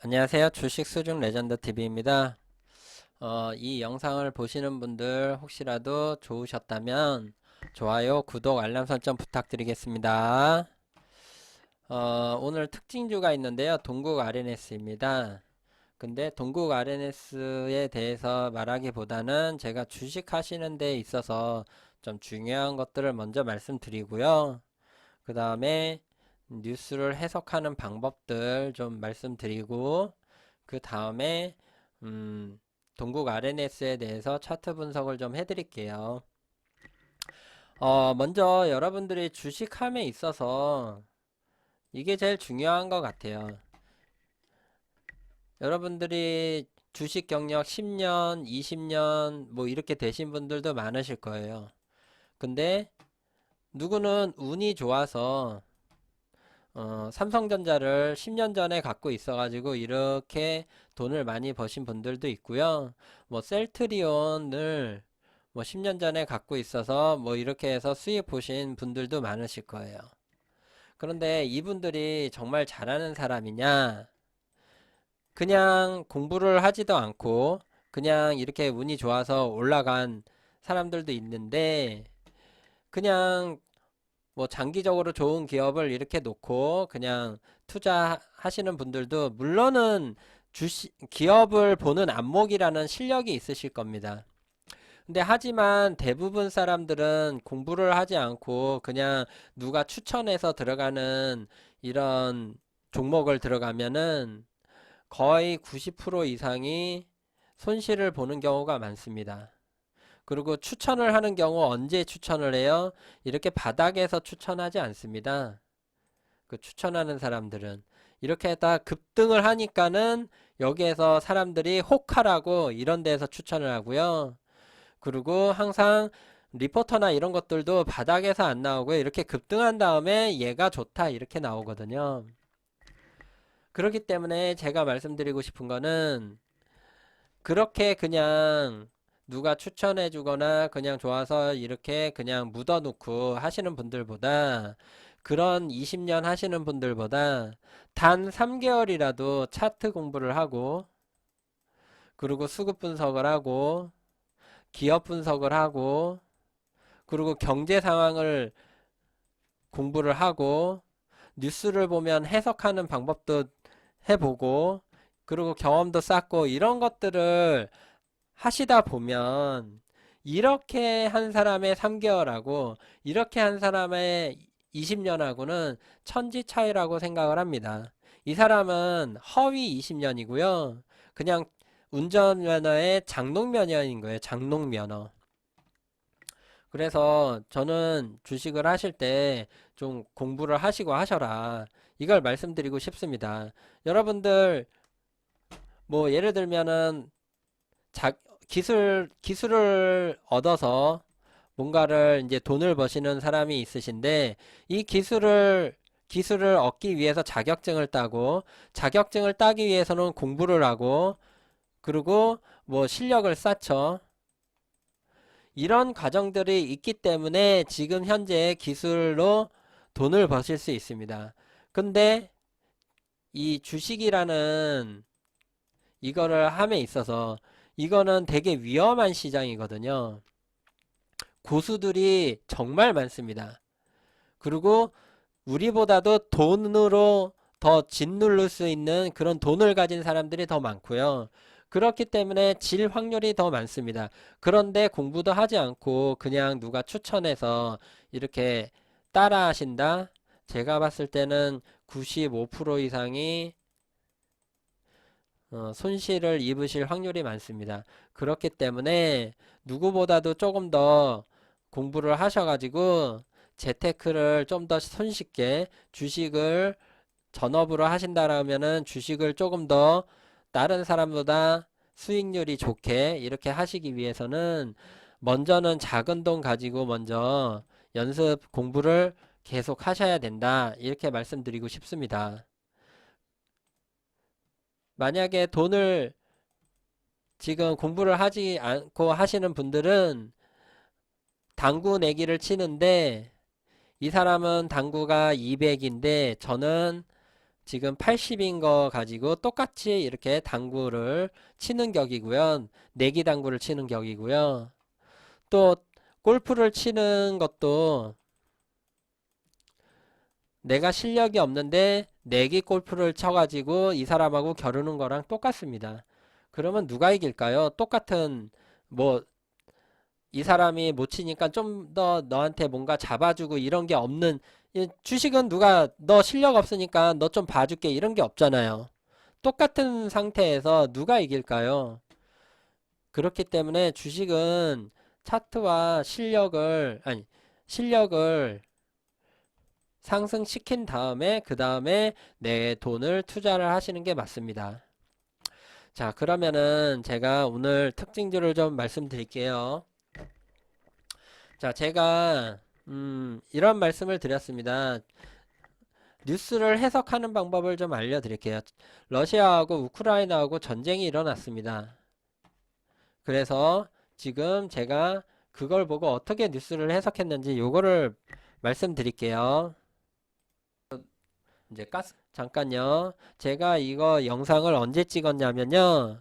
안녕하세요. 주식 수중 레전드 TV입니다. 어, 이 영상을 보시는 분들 혹시라도 좋으셨다면 좋아요, 구독, 알람 설정 부탁드리겠습니다. 어, 오늘 특징주가 있는데요. 동국 RNS입니다. 근데 동국 RNS에 대해서 말하기보다는 제가 주식 하시는 데 있어서 좀 중요한 것들을 먼저 말씀드리고요. 그 다음에 뉴스를 해석하는 방법들 좀 말씀드리고 그 다음에 음, 동국 RNS에 대해서 차트 분석을 좀 해드릴게요. 어, 먼저 여러분들이 주식함에 있어서 이게 제일 중요한 것 같아요. 여러분들이 주식 경력 10년, 20년 뭐 이렇게 되신 분들도 많으실 거예요. 근데 누구는 운이 좋아서 어, 삼성전자를 10년 전에 갖고 있어가지고 이렇게 돈을 많이 버신 분들도 있고요. 뭐 셀트리온을 뭐 10년 전에 갖고 있어서 뭐 이렇게 해서 수익 보신 분들도 많으실 거예요. 그런데 이분들이 정말 잘하는 사람이냐? 그냥 공부를 하지도 않고 그냥 이렇게 운이 좋아서 올라간 사람들도 있는데 그냥 뭐 장기적으로 좋은 기업을 이렇게 놓고 그냥 투자하시는 분들도 물론은 주식 기업을 보는 안목이라는 실력이 있으실 겁니다. 근데 하지만 대부분 사람들은 공부를 하지 않고 그냥 누가 추천해서 들어가는 이런 종목을 들어가면은 거의 90% 이상이 손실을 보는 경우가 많습니다. 그리고 추천을 하는 경우 언제 추천을 해요? 이렇게 바닥에서 추천하지 않습니다. 그 추천하는 사람들은 이렇게 다 급등을 하니까는 여기에서 사람들이 혹하라고 이런 데서 추천을 하고요. 그리고 항상 리포터나 이런 것들도 바닥에서 안 나오고요. 이렇게 급등한 다음에 얘가 좋다 이렇게 나오거든요. 그렇기 때문에 제가 말씀드리고 싶은 거는 그렇게 그냥 누가 추천해 주거나 그냥 좋아서 이렇게 그냥 묻어 놓고 하시는 분들보다 그런 20년 하시는 분들보다 단 3개월이라도 차트 공부를 하고 그리고 수급 분석을 하고 기업 분석을 하고 그리고 경제 상황을 공부를 하고 뉴스를 보면 해석하는 방법도 해보고 그리고 경험도 쌓고 이런 것들을 하시다 보면 이렇게 한 사람의 3개월하고 이렇게 한 사람의 20년하고는 천지 차이라고 생각을 합니다. 이 사람은 허위 20년이고요. 그냥 운전면허의 장롱면허인 거예요. 장롱면허. 그래서 저는 주식을 하실 때 좀 공부를 하시고 하셔라. 이걸 말씀드리고 싶습니다. 여러분들 뭐 예를 들면은 자, 기술 기술을 얻어서 뭔가를 이제 돈을 버시는 사람이 있으신데 이 기술을 기술을 얻기 위해서 자격증을 따고 자격증을 따기 위해서는 공부를 하고 그리고 뭐 실력을 쌓죠. 이런 과정들이 있기 때문에 지금 현재 기술로 돈을 버실 수 있습니다. 근데 이 주식이라는 이거를 함에 있어서 이거는 되게 위험한 시장이거든요. 고수들이 정말 많습니다. 그리고 우리보다도 돈으로 더 짓누를 수 있는 그런 돈을 가진 사람들이 더 많고요. 그렇기 때문에 질 확률이 더 많습니다. 그런데 공부도 하지 않고 그냥 누가 추천해서 이렇게 따라 하신다? 제가 봤을 때는 95% 이상이 어, 손실을 입으실 확률이 많습니다. 그렇기 때문에 누구보다도 조금 더 공부를 하셔가지고 재테크를 좀 더 손쉽게 주식을 전업으로 하신다라면은 주식을 조금 더 다른 사람보다 수익률이 좋게 이렇게 하시기 위해서는 먼저는 작은 돈 가지고 먼저 연습 공부를 계속 하셔야 된다. 이렇게 말씀드리고 싶습니다. 만약에 돈을 지금 공부를 하지 않고 하시는 분들은 당구 내기를 치는데 이 사람은 당구가 200인데 저는 지금 80인 거 가지고 똑같이 이렇게 당구를 치는 격이고요. 내기 당구를 치는 격이고요. 또 골프를 치는 것도 내가 실력이 없는데 내기 골프를 쳐가지고 이 사람하고 겨루는 거랑 똑같습니다. 그러면 누가 이길까요? 똑같은 뭐 이 사람이 못 치니까 좀 더 너한테 뭔가 잡아주고 이런 게 없는 이 주식은 누가 너 실력 없으니까 너 좀 봐줄게 이런 게 없잖아요. 똑같은 상태에서 누가 이길까요? 그렇기 때문에 주식은 차트와 실력을 아니 실력을 상승시킨 다음에 그 다음에 내 돈을 투자를 하시는 게 맞습니다. 자, 그러면은 제가 오늘 특징들을 좀 말씀드릴게요. 자, 제가 음, 이런 말씀을 드렸습니다. 뉴스를 해석하는 방법을 좀 알려드릴게요. 러시아하고 우크라이나하고 전쟁이 일어났습니다. 그래서 지금 제가 그걸 보고 어떻게 뉴스를 해석했는지 요거를 말씀드릴게요. 이제 가스 잠깐요. 제가 이거 영상을 언제 찍었냐면요.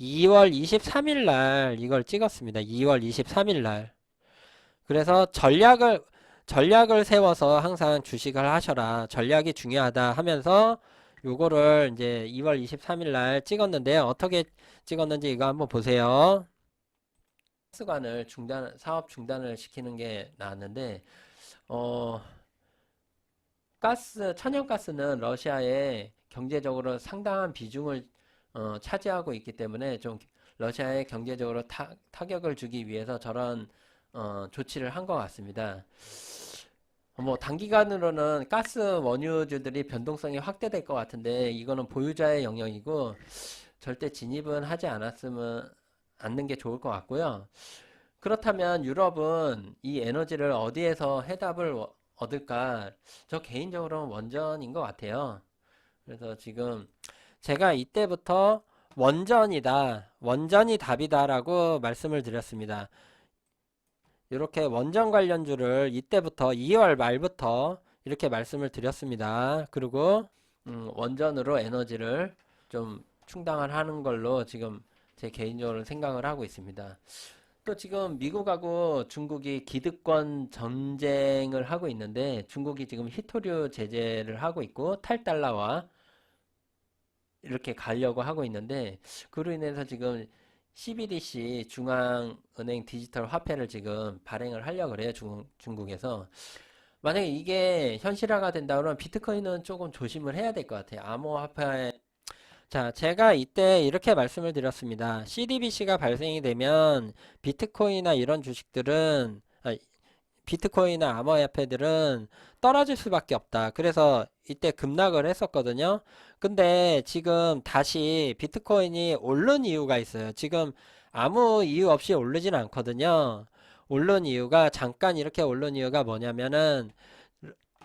2월 23일 날 이걸 찍었습니다. 2월 23일 날. 그래서 전략을 전략을 세워서 항상 주식을 하셔라. 전략이 중요하다 하면서 요거를 이제 2월 23일 날 찍었는데요. 어떻게 찍었는지 이거 한번 보세요. 가스관을 중단 사업 중단을 시키는 게 나왔는데 어 가스, 천연가스는 러시아의 경제적으로 상당한 비중을 어, 차지하고 있기 때문에 좀 러시아에 경제적으로 타, 타격을 주기 위해서 저런 어, 조치를 한 것 같습니다. 뭐 단기간으로는 가스 원유주들이 변동성이 확대될 것 같은데 이거는 보유자의 영역이고 절대 진입은 하지 않았으면 않는 게 좋을 것 같고요. 그렇다면 유럽은 이 에너지를 어디에서 해답을 워- 얻을까? 저 개인적으로는 원전인 것 같아요. 그래서 지금 제가 이때부터 원전이다, 원전이 답이다라고 말씀을 드렸습니다. 이렇게 원전 관련주를 이때부터 2월 말부터 이렇게 말씀을 드렸습니다. 그리고 음, 원전으로 에너지를 좀 충당을 하는 걸로 지금 제 개인적으로 생각을 하고 있습니다. 또 지금 미국하고 중국이 기득권 전쟁을 하고 있는데 중국이 지금 히토류 제재를 하고 있고 탈달러와 이렇게 가려고 하고 있는데 그로 인해서 지금 CBDC 중앙은행 디지털 화폐를 지금 발행을 하려고 그래요. 중, 중국에서. 만약에 이게 현실화가 된다 그러면 비트코인은 조금 조심을 해야 될 것 같아요. 암호화폐 자, 제가 이때 이렇게 말씀을 드렸습니다. CDBC가 발생이 되면 비트코인이나 이런 주식들은 아, 비트코인이나 암호화폐들은 떨어질 수밖에 없다. 그래서 이때 급락을 했었거든요. 근데 지금 다시 비트코인이 오른 이유가 있어요. 지금 아무 이유 없이 오르진 않거든요. 오른 이유가 잠깐 이렇게 오른 이유가 뭐냐면은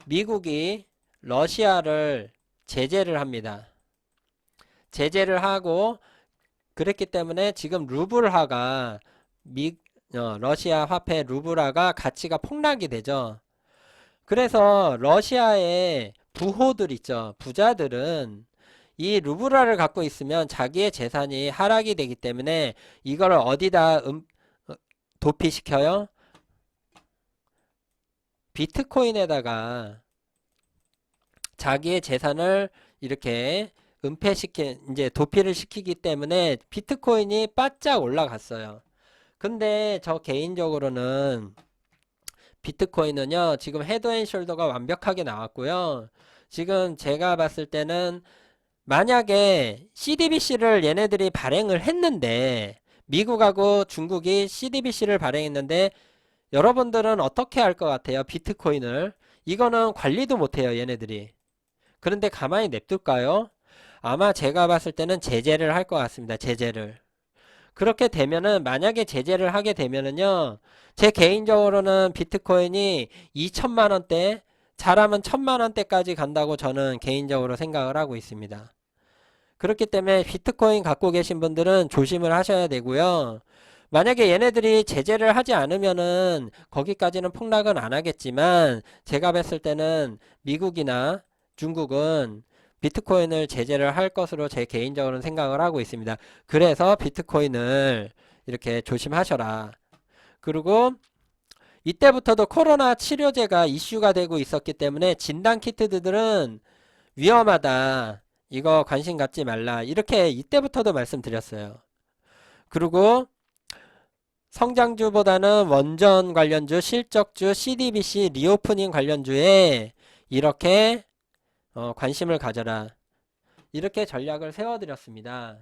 미국이 러시아를 제재를 합니다. 제재를 하고 그랬기 때문에 지금 루블화가 미, 어, 러시아 화폐 루블화가 가치가 폭락이 되죠. 그래서 러시아의 부호들 있죠. 부자들은 이 루블화를 갖고 있으면 자기의 재산이 하락이 되기 때문에 이거를 어디다 음, 어, 도피시켜요? 비트코인에다가 자기의 재산을 이렇게 은폐시키, 이제 도피를 시키기 때문에 비트코인이 바짝 올라갔어요. 근데 저 개인적으로는 비트코인은요, 지금 헤드앤숄더가 완벽하게 나왔고요. 지금 제가 봤을 때는 만약에 CDBC를 얘네들이 발행을 했는데, 미국하고 중국이 CDBC를 발행했는데, 여러분들은 어떻게 할 것 같아요? 비트코인을. 이거는 관리도 못해요, 얘네들이. 그런데 가만히 냅둘까요? 아마 제가 봤을 때는 제재를 할 것 같습니다. 제재를. 그렇게 되면은 만약에 제재를 하게 되면은요. 제 개인적으로는 비트코인이 2천만 원대 잘하면 1천만 원대까지 간다고 저는 개인적으로 생각을 하고 있습니다. 그렇기 때문에 비트코인 갖고 계신 분들은 조심을 하셔야 되고요. 만약에 얘네들이 제재를 하지 않으면은 거기까지는 폭락은 안 하겠지만 제가 봤을 때는 미국이나 중국은 비트코인을 제재를 할 것으로 제 개인적으로는 생각을 하고 있습니다. 그래서 비트코인을 이렇게 조심하셔라. 그리고 이때부터도 코로나 치료제가 이슈가 되고 있었기 때문에 진단 키트들은 위험하다. 이거 관심 갖지 말라. 이렇게 이때부터도 말씀드렸어요. 그리고 성장주보다는 원전 관련주, 실적주, CDBC, 리오프닝 관련주에 이렇게 어, 관심을 가져라. 이렇게 전략을 세워드렸습니다.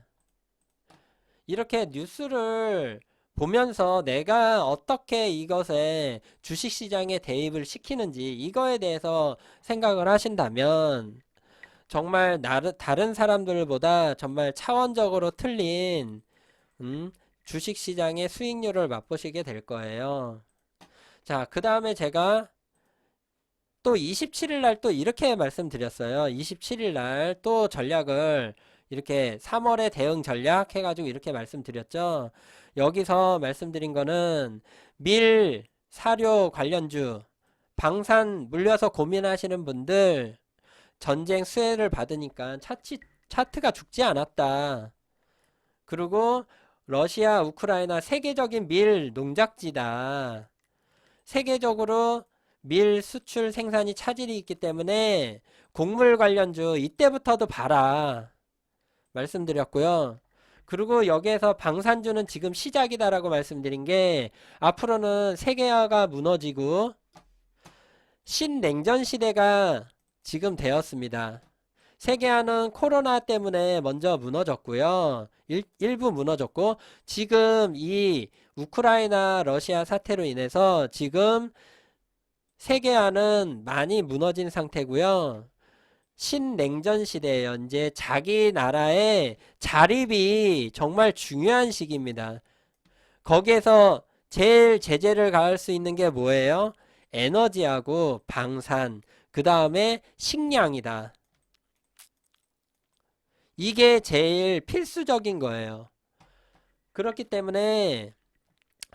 이렇게 뉴스를 보면서 내가 어떻게 이것에 주식시장에 대입을 시키는지 이거에 대해서 생각을 하신다면 정말 다른 사람들보다 정말 차원적으로 틀린 음, 주식시장의 수익률을 맛보시게 될 거예요. 자, 그 다음에 제가 또 27일 날 또 이렇게 말씀드렸어요. 27일 날 또 전략을 이렇게 3월에 대응 전략 해가지고 이렇게 말씀드렸죠. 여기서 말씀드린 거는 밀, 사료 관련주, 방산 물려서 고민하시는 분들 전쟁 수혜를 받으니까 차치, 차트가 죽지 않았다. 그리고 러시아, 우크라이나 세계적인 밀 농작지다. 세계적으로 밀 수출 생산이 차질이 있기 때문에 곡물 관련주 이때부터도 봐라. 말씀드렸고요. 그리고 여기에서 방산주는 지금 시작이다라고 말씀드린 게 앞으로는 세계화가 무너지고 신냉전 시대가 지금 되었습니다. 세계화는 코로나 때문에 먼저 무너졌고요. 일, 일부 무너졌고 지금 이 우크라이나 러시아 사태로 인해서 지금 세계화는 많이 무너진 상태고요. 신냉전 시대에요. 이제 자기 나라의 자립이 정말 중요한 시기입니다. 거기에서 제일 제재를 가할 수 있는 게 뭐예요? 에너지하고 방산, 그 다음에 식량이다. 이게 제일 필수적인 거예요. 그렇기 때문에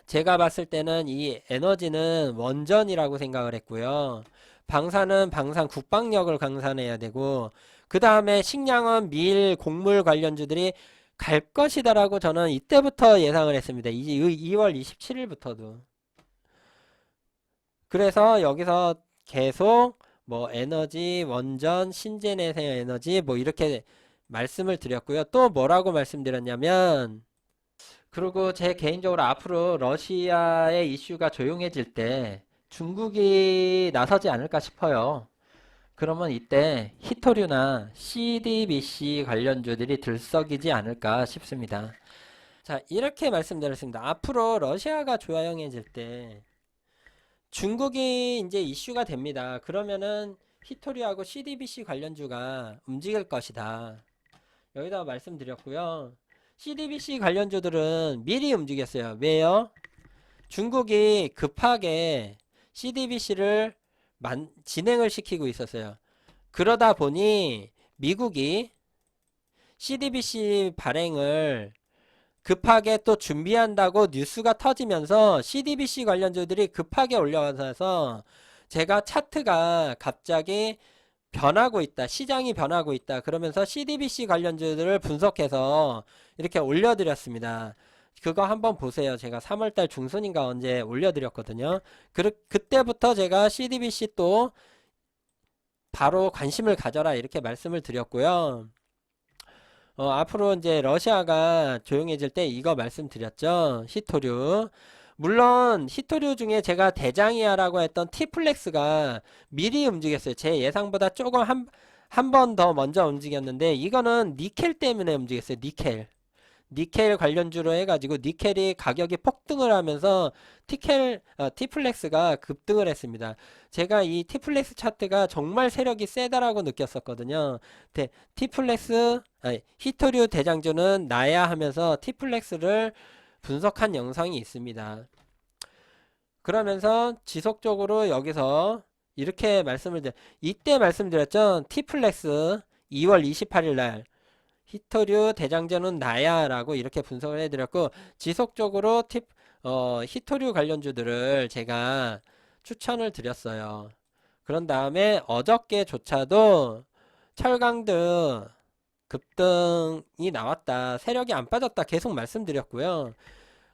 제가 봤을 때는 이 에너지는 원전이라고 생각을 했고요. 방산은 방산 국방력을 강산해야 되고 그 다음에 식량은 밀, 곡물 관련주들이 갈 것이다라고 저는 이때부터 예상을 했습니다. 이 2월 27일부터도. 그래서 여기서 계속 뭐 에너지, 원전, 신재생에너 에너지 뭐 이렇게 말씀을 드렸고요. 또 뭐라고 말씀드렸냐면 그리고 제 개인적으로 앞으로 러시아의 이슈가 조용해질 때 중국이 나서지 않을까 싶어요. 그러면 이때 히토류나 CDBC 관련주들이 들썩이지 않을까 싶습니다. 자, 이렇게 말씀드렸습니다. 앞으로 러시아가 조용해질 때 중국이 이제 이슈가 됩니다. 그러면은 히토류하고 CDBC 관련주가 움직일 것이다. 여기다 말씀드렸고요. CDBC 관련주들은 미리 움직였어요. 왜요? 중국이 급하게 CDBC를 만, 진행을 시키고 있었어요. 그러다 보니 미국이 CDBC 발행을 급하게 또 준비한다고 뉴스가 터지면서 CDBC 관련주들이 급하게 올라와서 제가 차트가 갑자기 변하고 있다. 시장이 변하고 있다. 그러면서 CDBC 관련주들을 분석해서 이렇게 올려드렸습니다. 그거 한번 보세요. 제가 3월달 중순인가 언제 올려드렸거든요. 그, 그때부터 제가 CDBC 또 바로 관심을 가져라 이렇게 말씀을 드렸고요. 어, 앞으로 이제 러시아가 조용해질 때 이거 말씀드렸죠. 히토류. 물론 히토류 중에 제가 대장이야라고 했던 티플렉스가 미리 움직였어요. 제 예상보다 조금 한 한 번 더 먼저 움직였는데 이거는 니켈 때문에 움직였어요. 니켈. 니켈 관련주로 해가지고 니켈이 가격이 폭등을 하면서 티켈 어, 티플렉스가 급등을 했습니다. 제가 이 티플렉스 차트가 정말 세력이 세다라고 느꼈었거든요. 데, 티플렉스 아니, 히토류 대장주는 나야 하면서 티플렉스를 분석한 영상이 있습니다. 그러면서 지속적으로 여기서 이렇게 말씀을 드려 이때 말씀드렸죠. 티플렉스 2월 28일 날 히토류 대장전은 나야라고 이렇게 분석을 해드렸고 지속적으로 팁, 어, 히토류 관련주들을 제가 추천을 드렸어요. 그런 다음에 어저께조차도 철강 등 급등이 나왔다. 세력이 안 빠졌다. 계속 말씀드렸고요.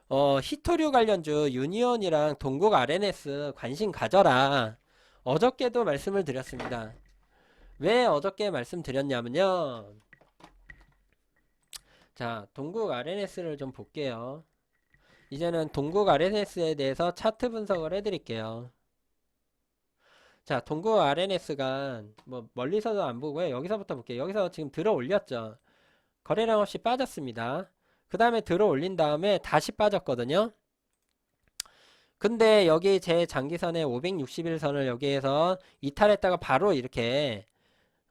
어, 히토류 관련주 유니온이랑 동국 RNS 관심 가져라. 어저께도 말씀을 드렸습니다. 왜 어저께 말씀드렸냐면요. 자, 동국 RNS를 좀 볼게요. 이제는 동국 RNS에 대해서 차트 분석을 해드릴게요. 자, 동국 RNS가 뭐 멀리서도 안 보고요. 여기서부터 볼게요. 여기서 지금 들어 올렸죠. 거래량 없이 빠졌습니다. 그 다음에 들어 올린 다음에 다시 빠졌거든요. 근데 여기 제 장기선의 561선을 여기에서 이탈했다가 바로 이렇게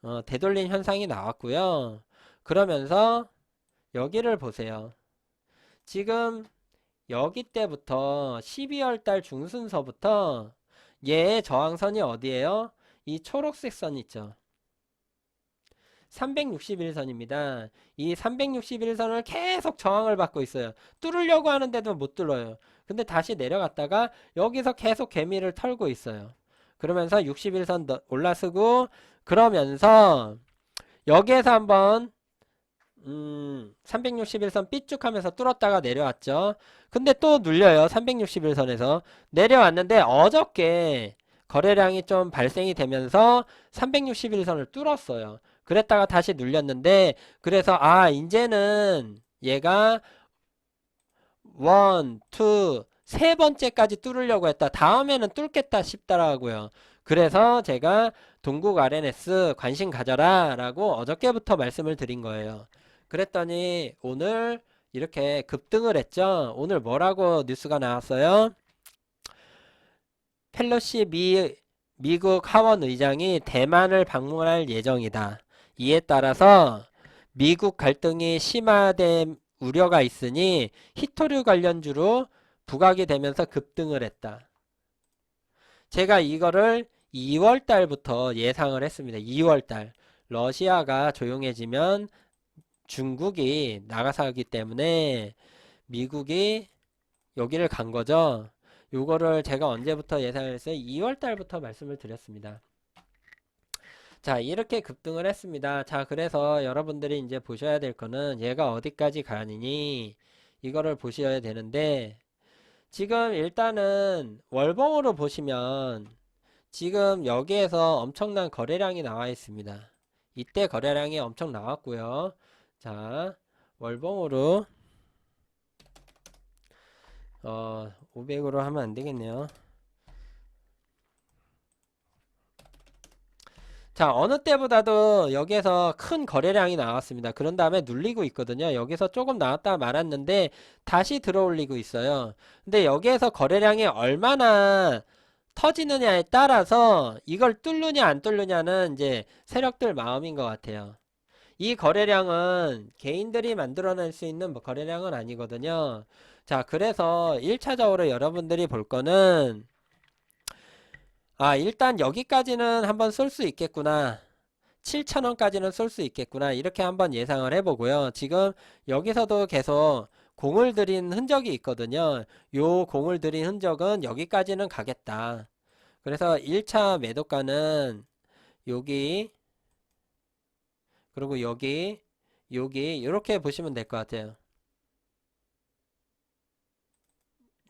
어, 되돌린 현상이 나왔고요. 그러면서 여기를 보세요. 지금 여기 때부터 12월 달 중순서부터 얘의 저항선이 어디예요? 이 초록색 선 있죠. 361선입니다. 이 361선을 계속 저항을 받고 있어요. 뚫으려고 하는데도 못 뚫어요. 근데 다시 내려갔다가 여기서 계속 개미를 털고 있어요. 그러면서 61선 올라서고 그러면서 여기에서 한번 음, 361선 삐쭉 하면서 뚫었다가 내려왔죠. 근데 또 눌려요. 361선에서 내려왔는데 어저께 거래량이 좀 발생이 되면서 361선을 뚫었어요. 그랬다가 다시 눌렸는데 그래서 아 이제는 얘가 원, 투, 세 번째까지 뚫으려고 했다. 다음에는 뚫겠다 싶더라고요. 그래서 제가 동국 RNS 관심 가져라 라고 어저께부터 말씀을 드린 거예요. 그랬더니 오늘 이렇게 급등을 했죠. 오늘 뭐라고 뉴스가 나왔어요? 펠로시 미, 미국 하원 의장이 대만을 방문할 예정이다. 이에 따라서 미국 갈등이 심화된 우려가 있으니 히토류 관련주로 부각이 되면서 급등을 했다. 제가 이거를 2월 달부터 예상을 했습니다. 2월 달. 러시아가 조용해지면 중국이 나가사기 때문에 미국이 여기를 간 거죠. 요거를 제가 언제부터 예상했어요? 2월 달부터 말씀을 드렸습니다. 자, 이렇게 급등을 했습니다. 자, 그래서 여러분들이 이제 보셔야 될 거는 얘가 어디까지 가느니 이거를 보셔야 되는데 지금 일단은 월봉으로 보시면 지금 여기에서 엄청난 거래량이 나와 있습니다. 이때 거래량이 엄청 나왔고요. 자, 월봉으로 어, 500으로 하면 안 되겠네요. 자, 어느 때보다도 여기에서 큰 거래량이 나왔습니다. 그런 다음에 눌리고 있거든요. 여기서 조금 나왔다 말았는데 다시 들어올리고 있어요. 근데 여기에서 거래량이 얼마나 터지느냐에 따라서 이걸 뚫느냐 안 뚫느냐는 이제 세력들 마음인 것 같아요. 이 거래량은 개인들이 만들어낼 수 있는 뭐 거래량은 아니거든요. 자, 그래서 1차적으로 여러분들이 볼 거는 아, 일단 여기까지는 한번 쏠수 있겠구나. 7,000원까지는 쏠수 있겠구나. 이렇게 한번 예상을 해보고요. 지금 여기서도 계속 공을 들인 흔적이 있거든요. 요 공을 들인 흔적은 여기까지는 가겠다. 그래서 1차 매도가는 여기 그리고 여기 여기 이렇게 보시면 될 것 같아요.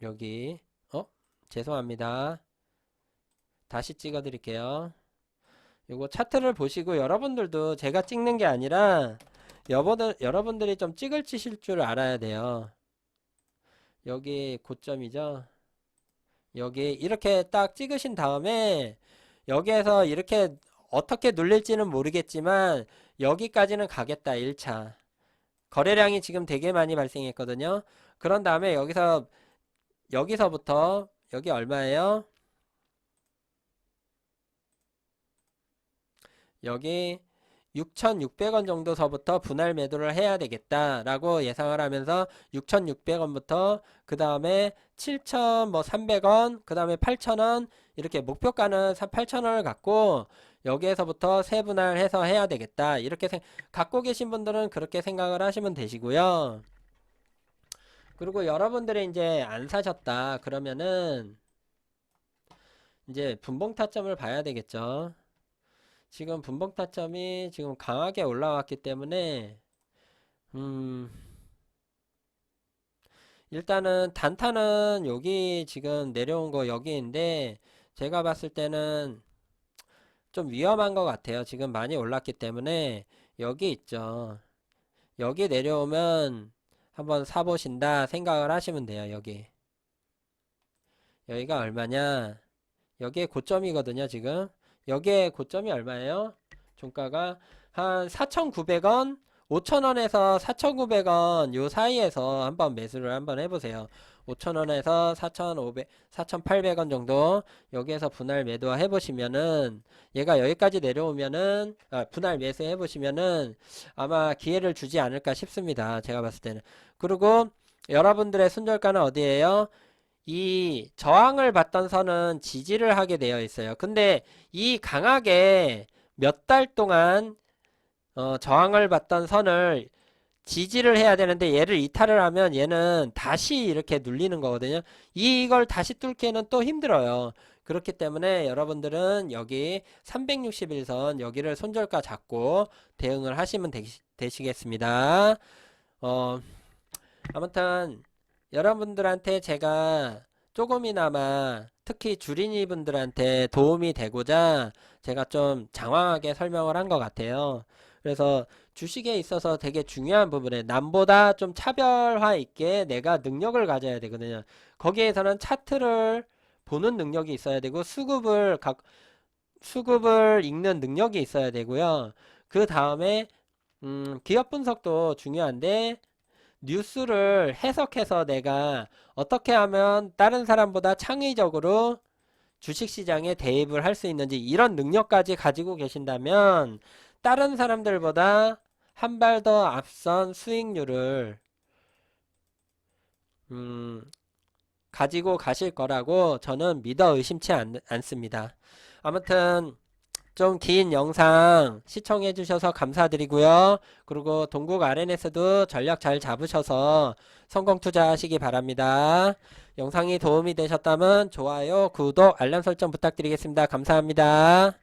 여기 어? 죄송합니다. 다시 찍어 드릴게요. 요거 차트를 보시고 여러분들도 제가 찍는 게 아니라 여러분들, 여러분들이 좀 찍을 치실 줄 알아야 돼요. 여기 고점이죠. 여기 이렇게 딱 찍으신 다음에 여기에서 이렇게 어떻게 눌릴지는 모르겠지만 여기까지는 가겠다 1차 거래량이 지금 되게 많이 발생했거든요 그런 다음에 여기서 여기서부터 여기 얼마예요? 여기 6,600원 정도서부터 분할 매도를 해야 되겠다라고 예상을 하면서 6,600원부터 그 다음에 7,300원 그 다음에 8,000원 이렇게 목표가는 8,000원을 갖고 여기에서부터 세분할해서 해야 되겠다. 이렇게 생, 갖고 계신 분들은 그렇게 생각을 하시면 되시고요. 그리고 여러분들이 이제 안 사셨다 그러면은 이제 분봉 타점을 봐야 되겠죠. 지금 분봉 타점이 지금 강하게 올라왔기 때문에 음 일단은 단타는 여기 지금 내려온 거 여기인데 제가 봤을 때는 좀 위험한 것 같아요. 지금 많이 올랐기 때문에 여기 있죠. 여기 내려오면 한번 사보신다 생각을 하시면 돼요. 여기. 여기가 얼마냐? 여기에 고점이거든요, 지금. 여기에 고점이 얼마예요? 종가가 한 4,900원, 5,000원에서 4,900원 요 사이에서 한번 매수를 한번 해보세요. 5,000원에서 4,500, 4,800원 정도 여기에서 분할 매도 해보시면은 얘가 여기까지 내려오면은 아, 분할 매수 해보시면은 아마 기회를 주지 않을까 싶습니다. 제가 봤을 때는. 그리고 여러분들의 손절가는 어디예요? 이 저항을 받던 선은 지지를 하게 되어 있어요. 근데 이 강하게 몇 달 동안 어, 저항을 받던 선을 지지를 해야 되는데 얘를 이탈을 하면 얘는 다시 이렇게 눌리는 거거든요. 이걸 다시 뚫기에는 또 힘들어요. 그렇기 때문에 여러분들은 여기 361선 여기를 손절가 잡고 대응을 하시면 되시, 겠습니다 어, 아무튼 여러분들한테 제가 조금이나마 특히 주린이 분들한테 도움이 되고자 제가 좀 장황하게 설명을 한 것 같아요. 그래서 주식에 있어서 되게 중요한 부분에 남보다 좀 차별화 있게 내가 능력을 가져야 되거든요. 거기에서는 차트를 보는 능력이 있어야 되고 수급을 각 수급을 읽는 능력이 있어야 되고요. 그 다음에 음, 기업 분석도 중요한데 뉴스를 해석해서 내가 어떻게 하면 다른 사람보다 창의적으로 주식시장에 대입을 할 수 있는지 이런 능력까지 가지고 계신다면 다른 사람들보다 한 발 더 앞선 수익률을 음, 가지고 가실 거라고 저는 믿어 의심치 않, 않습니다. 아무튼 좀 긴 영상 시청해 주셔서 감사드리고요. 그리고 동국 RNS도 전략 잘 잡으셔서 성공 투자하시기 바랍니다. 영상이 도움이 되셨다면 좋아요, 구독, 알람 설정 부탁드리겠습니다. 감사합니다.